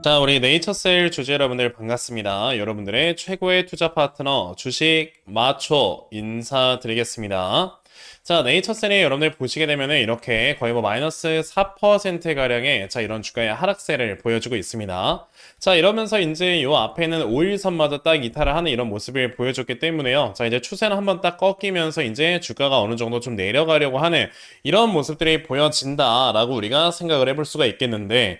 자, 우리 네이처셀 주주 여러분들 반갑습니다. 여러분들의 최고의 투자 파트너 주식 마초 인사드리겠습니다. 자, 네이처셀이 여러분들 보시게 되면은 이렇게 거의 뭐 마이너스 4%가량의 자, 이런 주가의 하락세를 보여주고 있습니다. 자, 이러면서 이제 요 앞에는 5일선마저 딱 이탈을 하는 이런 모습을 보여줬기 때문에요. 자, 이제 추세는 한번 딱 꺾이면서 이제 주가가 어느 정도 좀 내려가려고 하는 이런 모습들이 보여진다라고 우리가 생각을 해볼 수가 있겠는데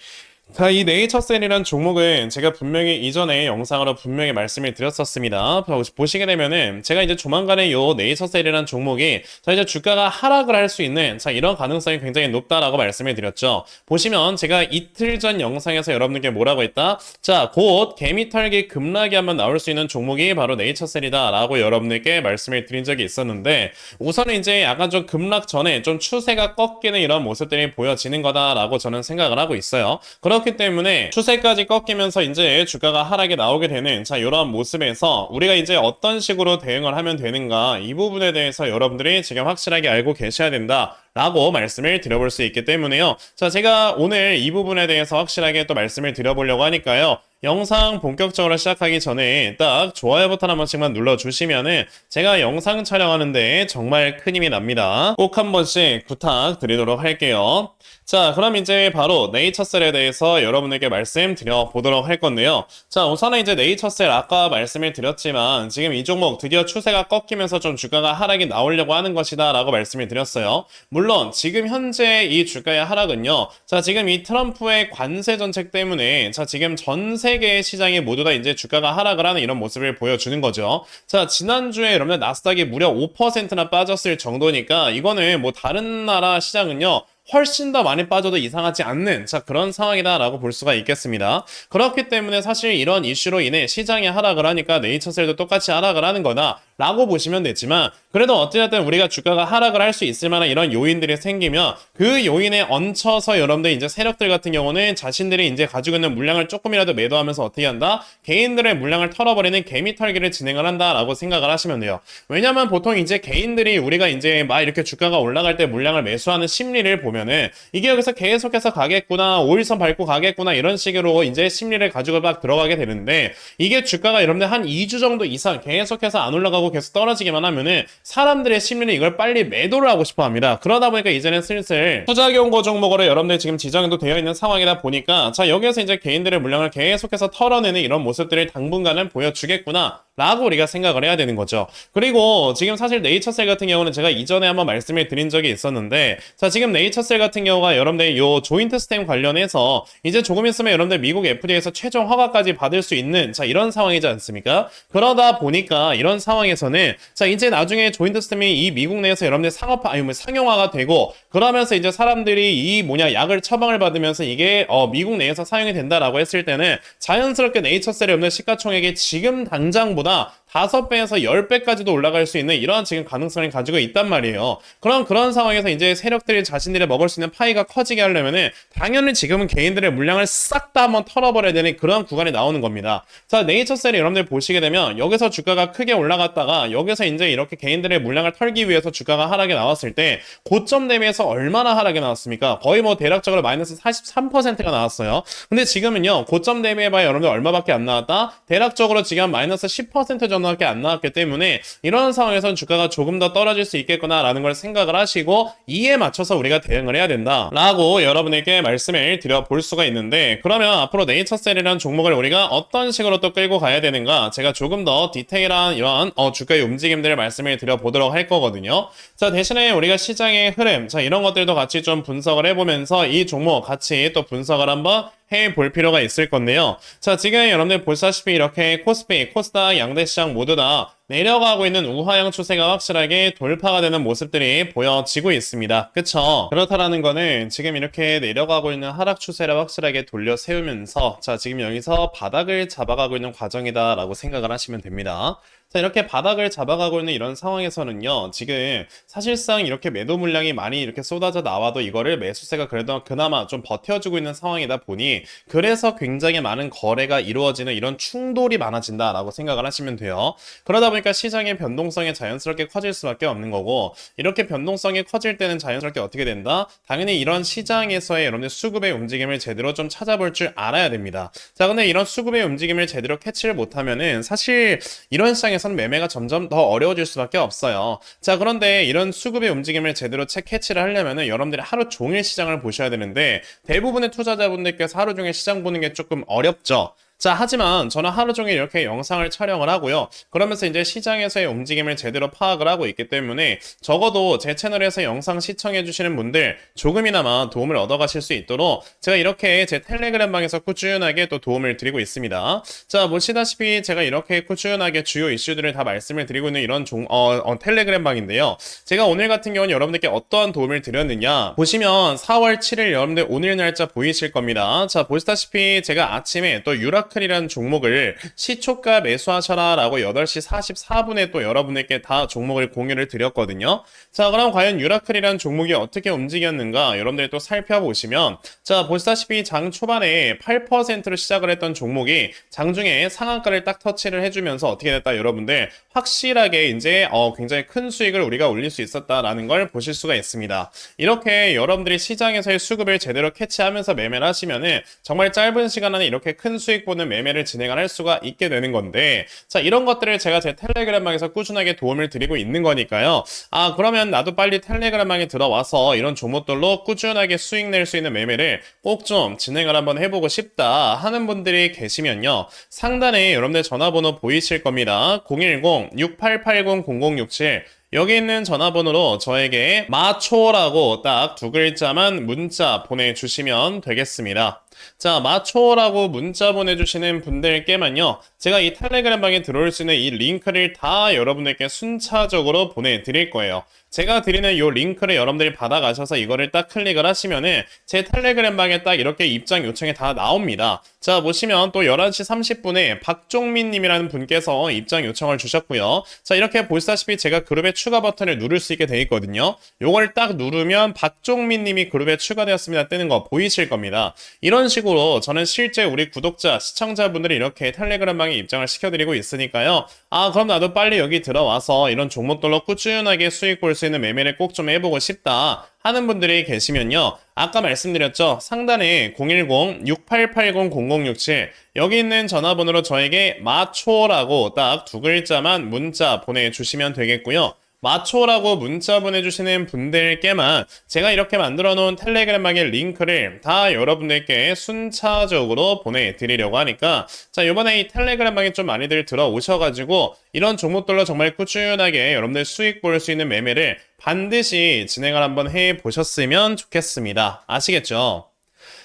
자, 이 네이처셀이란 종목은 제가 분명히 이전에 영상으로 분명히 말씀을 드렸었습니다. 보시게 되면은 제가 이제 조만간에 요 네이처셀이란 종목이 자, 이제 주가가 하락을 할 수 있는 자, 이런 가능성이 굉장히 높다라고 말씀을 드렸죠. 보시면 제가 이틀 전 영상에서 여러분들께 뭐라고 했다? 자, 곧 개미털기 급락이 한번 나올 수 있는 종목이 바로 네이처셀이다라고 여러분들께 말씀을 드린 적이 있었는데 우선은 이제 약간 좀 급락 전에 좀 추세가 꺾이는 이런 모습들이 보여지는 거다라고 저는 생각을 하고 있어요. 그 렇기 때문에 추세까지 꺾이면서 이제 주가가 하락이 나오게 되는 자 이런 모습에서 우리가 이제 어떤 식으로 대응을 하면 되는가 이 부분에 대해서 여러분들이 지금 확실하게 알고 계셔야 된다. 라고 말씀을 드려볼 수 있기 때문에요. 자, 제가 오늘 이 부분에 대해서 확실하게 또 말씀을 드려보려고 하니까요. 영상 본격적으로 시작하기 전에 딱 좋아요 버튼 한 번씩만 눌러주시면은 제가 영상 촬영하는데 정말 큰 힘이 납니다. 꼭 한 번씩 부탁드리도록 할게요. 자, 그럼 이제 바로 네이처셀에 대해서 여러분에게 말씀드려 보도록 할 건데요. 자, 우선은 이제 네이처셀 아까 말씀을 드렸지만 지금 이 종목 드디어 추세가 꺾이면서 좀 주가가 하락이 나오려고 하는 것이다 라고 말씀을 드렸어요. 물론 지금 현재 이 주가의 하락은요. 자, 지금 이 트럼프의 관세 정책 때문에 자, 지금 전 세계의 시장이 모두 다 이제 주가가 하락을 하는 이런 모습을 보여주는 거죠. 자, 지난주에 여러분 나스닥이 무려 5%나 빠졌을 정도니까 이거는 뭐 다른 나라 시장은요. 훨씬 더 많이 빠져도 이상하지 않는 자 그런 상황이다라고 볼 수가 있겠습니다. 그렇기 때문에 사실 이런 이슈로 인해 시장이 하락을 하니까 네이처셀도 똑같이 하락을 하는 거다. 라고 보시면 되지만 그래도 어찌됐든 우리가 주가가 하락을 할 수 있을 만한 이런 요인들이 생기면 그 요인에 얹혀서 여러분들 이제 세력들 같은 경우는 자신들이 이제 가지고 있는 물량을 조금이라도 매도하면서 어떻게 한다? 개인들의 물량을 털어버리는 개미 털기를 진행을 한다라고 생각을 하시면 돼요. 왜냐면 보통 이제 개인들이 우리가 이제 막 이렇게 주가가 올라갈 때 물량을 매수하는 심리를 보면 은 이게 여기서 계속해서 가겠구나, 5일선 밟고 가겠구나 이런 식으로 이제 심리를 가지고 막 들어가게 되는데 이게 주가가 여러분들 한 2주 정도 이상 계속해서 안 올라가고 계속 떨어지기만 하면은 사람들의 심리는 이걸 빨리 매도를 하고 싶어 합니다. 그러다 보니까 이제는 슬슬 투자 경고 종목으로 여러분들 지금 지정도 되어 있는 상황이다 보니까 자 여기에서 이제 개인들의 물량을 계속해서 털어내는 이런 모습들을 당분간은 보여주겠구나. 라고 우리가 생각을 해야 되는 거죠. 그리고 지금 사실 네이처셀 같은 경우는 제가 이전에 한번 말씀을 드린 적이 있었는데 자 지금 네이처셀 같은 경우가 여러분들 요 조인트 스템 관련해서 이제 조금 있으면 여러분들 미국 FDA에서 최종 허가까지 받을 수 있는 자 이런 상황이지 않습니까? 그러다 보니까 이런 상황에서는 자 이제 나중에 조인트 스템이 이 미국 내에서 여러분들 상업화 아니 뭐 상용화가 되고 그러면서 이제 사람들이 이 뭐냐 약을 처방을 받으면서 이게 어 미국 내에서 사용이 된다라고 했을 때는 자연스럽게 네이처셀의 없는 시가총액이 지금 당장보다 다섯 배에서 열 배까지도 올라갈 수 있는 이러한 지금 가능성을 가지고 있단 말이에요. 그럼 그런 상황에서 이제 세력들이 자신들이 먹을 수 있는 파이가 커지게 하려면은 당연히 지금은 개인들의 물량을 싹 다 한번 털어버려야 되는 그런 구간이 나오는 겁니다. 자, 네이처셀이 여러분들 보시게 되면 여기서 주가가 크게 올라갔다가 여기서 이제 이렇게 개인들의 물량을 털기 위해서 주가가 하락에 나왔을 때 고점 대비해서 얼마나 하락이 나왔습니까? 거의 뭐 대략적으로 마이너스 43%가 나왔어요. 근데 지금은요, 고점 대비해봐야 여러분들 얼마밖에 안 나왔다? 대략적으로 지금 마이너스 10% 정도 밖에 안 나왔기 때문에 이런 상황에서는 주가가 조금 더 떨어질 수 있겠구나라는 걸 생각을 하시고 이에 맞춰서 우리가 대응을 해야 된다라고 여러분에게 말씀을 드려볼 수가 있는데 그러면 앞으로 네이처셀이라는 종목을 우리가 어떤 식으로 또 끌고 가야 되는가 제가 조금 더 디테일한 이런 어, 주가의 움직임들을 말씀을 드려보도록 할 거거든요. 자 대신에 우리가 시장의 흐름 자 이런 것들도 같이 좀 분석을 해보면서 이 종목 같이 또 분석을 한번 해 볼 필요가 있을 건데요. 자, 지금 여러분들 보시다시피 이렇게 코스피, 코스닥, 양대 시장 모두 다 내려가고 있는 우하향 추세가 확실하게 돌파가 되는 모습들이 보여지고 있습니다. 그쵸? 그렇다라는 거는 지금 이렇게 내려가고 있는 하락 추세를 확실하게 돌려 세우면서 자, 지금 여기서 바닥을 잡아가고 있는 과정이다라고 생각을 하시면 됩니다. 자, 이렇게 바닥을 잡아가고 있는 이런 상황에서는요, 지금 사실상 이렇게 매도 물량이 많이 이렇게 쏟아져 나와도 이거를 매수세가 그래도 그나마 좀 버텨주고 있는 상황이다 보니, 그래서 굉장히 많은 거래가 이루어지는 이런 충돌이 많아진다라고 생각을 하시면 돼요. 그러다 보니 보니까 시장의 변동성이 자연스럽게 커질 수밖에 없는 거고 이렇게 변동성이 커질 때는 자연스럽게 어떻게 된다? 당연히 이런 시장에서의 여러분들 수급의 움직임을 제대로 좀 찾아볼 줄 알아야 됩니다. 자, 근데 이런 수급의 움직임을 제대로 캐치를 못하면은 사실 이런 시장에서는 매매가 점점 더 어려워질 수밖에 없어요. 자, 그런데 이런 수급의 움직임을 제대로 채 캐치를 하려면은 여러분들이 하루 종일 시장을 보셔야 되는데 대부분의 투자자분들께서 하루 종일 시장 보는 게 조금 어렵죠. 자, 하지만 저는 하루 종일 이렇게 영상을 촬영을 하고요. 그러면서 이제 시장에서의 움직임을 제대로 파악을 하고 있기 때문에 적어도 제 채널에서 영상 시청해 주시는 분들 조금이나마 도움을 얻어 가실 수 있도록 제가 이렇게 제 텔레그램 방에서 꾸준하게 또 도움을 드리고 있습니다. 자, 보시다시피 제가 이렇게 꾸준하게 주요 이슈들을 다 말씀을 드리고 있는 이런 종, 어, 어, 텔레그램 방인데요. 제가 오늘 같은 경우는 여러분들께 어떠한 도움을 드렸느냐 보시면 4월 7일 여러분들 오늘 날짜 보이실 겁니다. 자, 보시다시피 제가 아침에 또 유라 미라클이라는 종목을 시초가 매수하셔라 라고 8시 44분에 또 여러분에게 다 종목을 공유를 드렸거든요. 자, 그럼 과연 유라클이라는 종목이 어떻게 움직였는가 여러분들이 또 살펴보시면 자, 보시다시피 장 초반에 8%로 시작을 했던 종목이 장중에 상한가를 딱 터치를 해주면서 어떻게 됐다 여러분들 확실하게 이제 어, 굉장히 큰 수익을 우리가 올릴 수 있었다라는 걸 보실 수가 있습니다. 이렇게 여러분들이 시장에서의 수급을 제대로 캐치하면서 매매를 하시면은 정말 짧은 시간 안에 이렇게 큰 수익 보는 매매를 진행을 할 수가 있게 되는 건데 자 이런 것들을 제가 제 텔레그램방에서 꾸준하게 도움을 드리고 있는 거니까요. 아 그러면 나도 빨리 텔레그램방에 들어와서 이런 종목들로 꾸준하게 수익 낼 수 있는 매매를 꼭 좀 진행을 한번 해보고 싶다 하는 분들이 계시면요. 상단에 여러분들 전화번호 보이실 겁니다. 010-6880-0067 여기 있는 전화번호로 저에게 마초라고 딱 두 글자만 문자 보내주시면 되겠습니다. 자, 마초라고 문자 보내주시는 분들께만요. 제가 이 텔레그램 방에 들어올 수 있는 이 링크를 다 여러분들께 순차적으로 보내드릴 거예요. 제가 드리는 이 링크를 여러분들이 받아가셔서 이거를 딱 클릭을 하시면은 제 텔레그램 방에 딱 이렇게 입장 요청이 다 나옵니다. 자, 보시면 또 11시 30분에 박종민 님이라는 분께서 입장 요청을 주셨고요. 자, 이렇게 보시다시피 제가 그룹에 추가 버튼을 누를 수 있게 되어 있거든요. 요걸 딱 누르면 박종민 님이 그룹에 추가되었습니다. 뜨는 거 보이실 겁니다. 이런 식으로 저는 실제 우리 구독자, 시청자분들이 이렇게 텔레그램 방에 입장을 시켜드리고 있으니까요. 아, 그럼 나도 빨리 여기 들어와서 이런 종목들로 꾸준하게 수익 볼 수 있는 매매를 꼭 좀 해보고 싶다. 하는 분들이 계시면요. 아까 말씀드렸죠. 상단에 010-6880-0067 여기 있는 전화번호로 저에게 마초라고 딱 두 글자만 문자 보내주시면 되겠고요. 마초라고 문자 보내주시는 분들께만 제가 이렇게 만들어 놓은 텔레그램방의 링크를 다 여러분들께 순차적으로 보내드리려고 하니까 자 이번에 이 텔레그램방에 좀 많이들 들어오셔가지고 이런 종목들로 정말 꾸준하게 여러분들 수익 볼 수 있는 매매를 반드시 진행을 한번 해 보셨으면 좋겠습니다. 아시겠죠?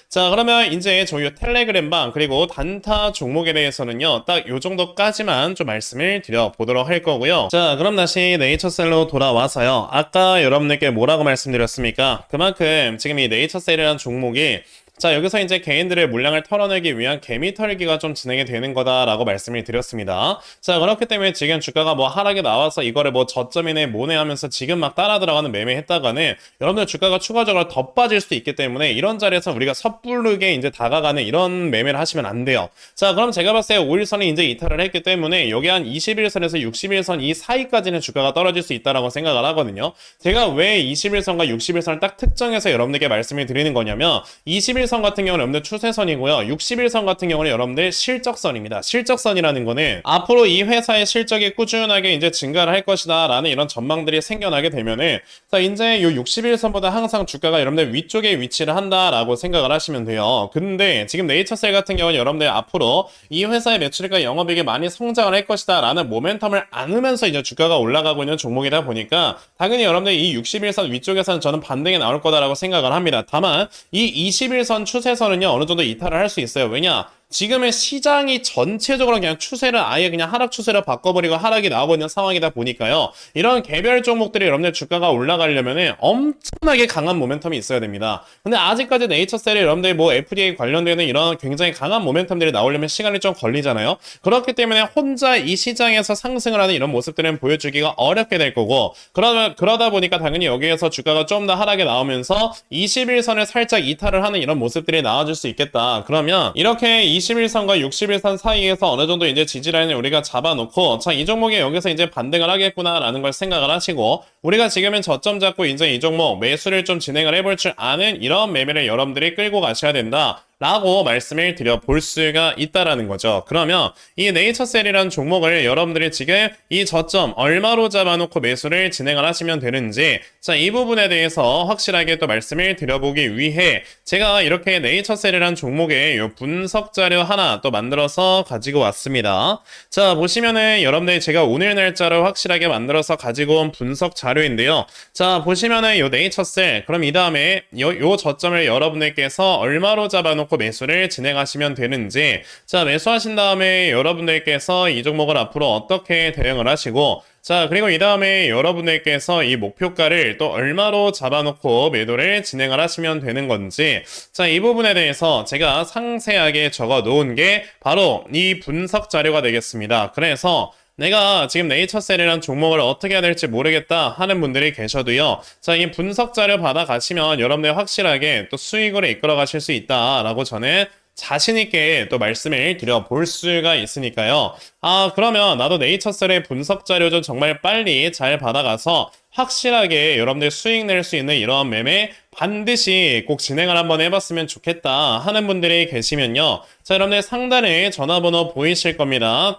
자, 그러면 이제 저희 텔레그램방 그리고 단타 종목에 대해서는요. 딱 요 정도까지만 좀 말씀을 드려보도록 할 거고요. 자, 그럼 다시 네이처셀로 돌아와서요. 아까 여러분들께 뭐라고 말씀드렸습니까? 그만큼 지금 이 네이처셀이라는 종목이 자, 여기서 이제 개인들의 물량을 털어내기 위한 개미 털기가 좀 진행이 되는 거다라고 말씀을 드렸습니다. 자, 그렇기 때문에 지금 주가가 뭐 하락이 나와서 이거를 뭐 저점이네 뭐네 하면서 지금 막 따라 들어가는 매매 했다가는 여러분들 주가가 추가적으로 더 빠질 수도 있기 때문에 이런 자리에서 우리가 섣부르게 이제 다가가는 이런 매매를 하시면 안 돼요. 자, 그럼 제가 봤을 때 5일선이 이제 이탈을 했기 때문에 여기 한 21선에서 61선 이 사이까지는 주가가 떨어질 수 있다라고 생각을 하거든요. 제가 왜 21선과 61선을 딱 특정해서 여러분들께 말씀을 드리는 거냐면 21 51선 같은 경우는 여러분들 추세선이고요. 61선 같은 경우는 여러분들 실적선입니다. 실적선이라는 거는 앞으로 이 회사의 실적이 꾸준하게 이제 증가를 할 것이다 라는 이런 전망들이 생겨나게 되면은 자 이제 이 61선보다 항상 주가가 여러분들 위쪽에 위치를 한다라고 생각을 하시면 돼요. 근데 지금 네이처셀 같은 경우는 여러분들 앞으로 이 회사의 매출과 영업이익이 많이 성장을 할 것이다 라는 모멘텀을 안으면서 이제 주가가 올라가고 있는 종목이다 보니까 당연히 여러분들 이 61선 위쪽에서는 저는 반등이 나올 거다라고 생각을 합니다. 다만 이 21선 추세선 추세선은요 어느 정도 이탈을 할 수 있어요. 왜냐? 지금의 시장이 전체적으로 그냥 추세를 아예 그냥 하락 추세로 바꿔버리고 하락이 있는 상황이다 보니까요. 이런 개별 종목들이 여러분들 주가가 올라가려면은 엄청나게 강한 모멘텀이 있어야 됩니다. 근데 아직까지 네이처셀이 여러분들 뭐 FDA 관련되는 이런 굉장히 강한 모멘텀들이 나오려면 시간이 좀 걸리잖아요. 그렇기 때문에 혼자 이 시장에서 상승을 하는 이런 모습들은 보여주기가 어렵게 될 거고 그러다, 그러다 보니까 당연히 여기에서 주가가 좀 더 하락이 나오면서 21선을 살짝 이탈을 하는 이런 모습들이 나와줄 수 있겠다. 그러면 이렇게 21선과 61선 사이에서 어느 정도 이제 지지라인을 우리가 잡아놓고 자, 이 종목에 여기서 이제 반등을 하겠구나라는 걸 생각을 하시고 우리가 지금은 저점 잡고 이제 이 종목 매수를 좀 진행을 해볼 줄 아는 이런 매매를 여러분들이 끌고 가셔야 된다. 라고 말씀을 드려 볼 수가 있다라는 거죠. 그러면 이 네이처셀이라는 종목을 여러분들이 지금 이 저점 얼마로 잡아놓고 매수를 진행을 하시면 되는지 자, 이 부분에 대해서 확실하게 또 말씀을 드려보기 위해 제가 이렇게 네이처셀이라는 종목의 요 분석 자료 하나 또 만들어서 가지고 왔습니다. 자, 보시면은 여러분들 제가 오늘 날짜로 확실하게 만들어서 가지고 온 분석 자료인데요. 자, 보시면은 요 네이처셀 그럼 이 다음에 요, 요 저점을 여러분들께서 얼마로 잡아놓고 매수를 진행하시면 되는지 자, 매수하신 다음에 여러분들께서 이 종목을 앞으로 어떻게 대응을 하시고 자, 그리고 이 다음에 여러분들께서 이 목표가를 또 얼마로 잡아놓고 매도를 진행을 하시면 되는 건지, 자, 이 부분에 대해서 제가 상세하게 적어 놓은 게 바로 이 분석 자료가 되겠습니다. 그래서 내가 지금 네이처셀이라는 종목을 어떻게 해야 될지 모르겠다 하는 분들이 계셔도요. 자, 이 분석 자료 받아가시면 여러분들 확실하게 또 수익으로 이끌어 가실 수 있다라고 저는 자신있게 또 말씀을 드려볼 수가 있으니까요. 아, 그러면 나도 네이처셀의 분석 자료 좀 정말 빨리 잘 받아가서 확실하게 여러분들 수익 낼 수 있는 이런 매매 반드시 꼭 진행을 한번 해봤으면 좋겠다 하는 분들이 계시면요. 자, 여러분들 상단에 전화번호 보이실 겁니다.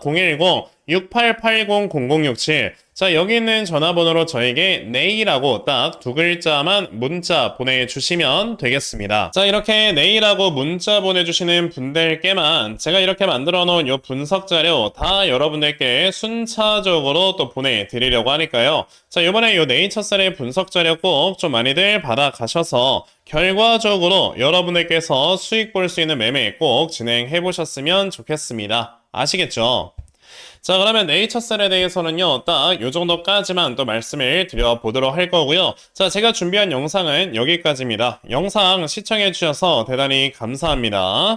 010-6880-0067. 자, 여기 있는 전화번호로 저에게 네이라고 딱 두 글자만 문자 보내주시면 되겠습니다. 자, 이렇게 네이라고 문자 보내주시는 분들께만 제가 이렇게 만들어 놓은 이 분석 자료 다 여러분들께 순차적으로 또 보내드리려고 하니까요. 자, 이번에 이 네이처셀의 분석 자료 꼭 좀 많이들 받아가셔서 결과적으로 여러분들께서 수익 볼 수 있는 매매 꼭 진행해 보셨으면 좋겠습니다. 아시겠죠? 자, 그러면 네이처 셀에 대해서는요, 딱 요 정도까지만 또 말씀을 드려보도록 할 거고요. 자, 제가 준비한 영상은 여기까지입니다. 영상 시청해주셔서 대단히 감사합니다.